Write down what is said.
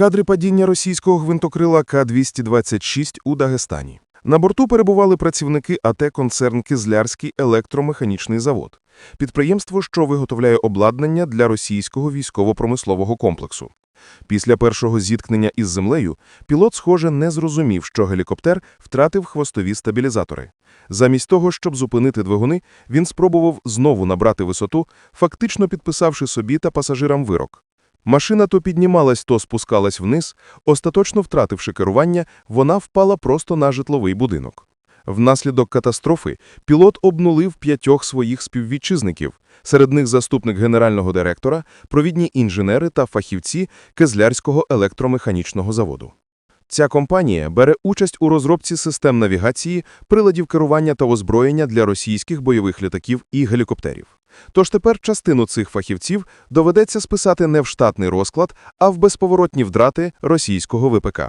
Кадри падіння російського гвинтокрила К-226 у Дагестані. На борту перебували працівники АТ «Концерн Кизлярський електромеханічний завод, підприємство, що виготовляє обладнання для російського військово-промислового комплексу. Після першого зіткнення із землею пілот, схоже, не зрозумів, що гелікоптер втратив хвостові стабілізатори. Замість того, щоб зупинити двигуни, він спробував знову набрати висоту, фактично підписавши собі та пасажирам вирок. Машина то піднімалась, то спускалась вниз, остаточно втративши керування, вона впала просто на житловий будинок. Внаслідок катастрофи пілот обнулив п'ятьох своїх співвітчизників, серед них заступник генерального директора, провідні інженери та фахівці Кезлярського електромеханічного заводу. Ця компанія бере участь у розробці систем навігації, приладів керування та озброєння для російських бойових літаків і гелікоптерів. Тож тепер частину цих фахівців доведеться списати не в штатний розклад, а в безповоротні втрати російського ВПК.